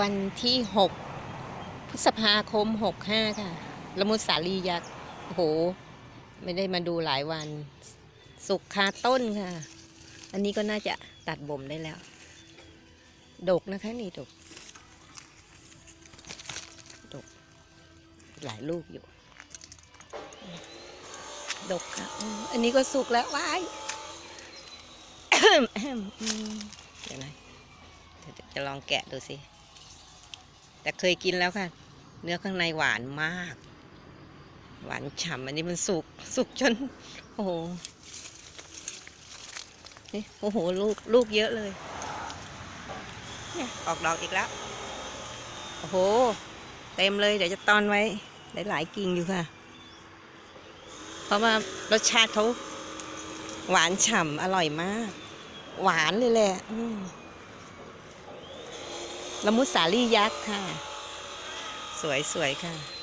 วันที่ 6 พฤษภาคม 65 ค่ะ ละมุดสาลียักษ์โอ้โห ไม่ได้มาดูหลายวัน สุกคาต้นค่ะ อันนี้ก็น่าจะตัดบ่มได้แล้ว ดกนะคะนี่ดก ดก หลายลูกอยู่ ดกค่ะ อันนี้ก็สุกแล้วว้ายเดี๋ยวนะจะลองแกะดูสิ แต่เคยกินแล้วค่ะ เนื้อข้างในหวานมาก หวานฉ่ำอันนี้มันสุกสุกจน โอ้โหนี่โอ้โหลูกลูกเยอะเลยเนี่ยออกดอกอีกแล้ว โอ้โห เต็มเลย เดี๋ยวจะตอนไว้หลายๆกิ่งอยู่ค่ะ เพราะว่ารสชาติเขาหวานฉ่ำอร่อยมาก หวานเลยแหละอื ละมุดสาลี่ยักษ์ค่ะ สวยสวยๆค่ะ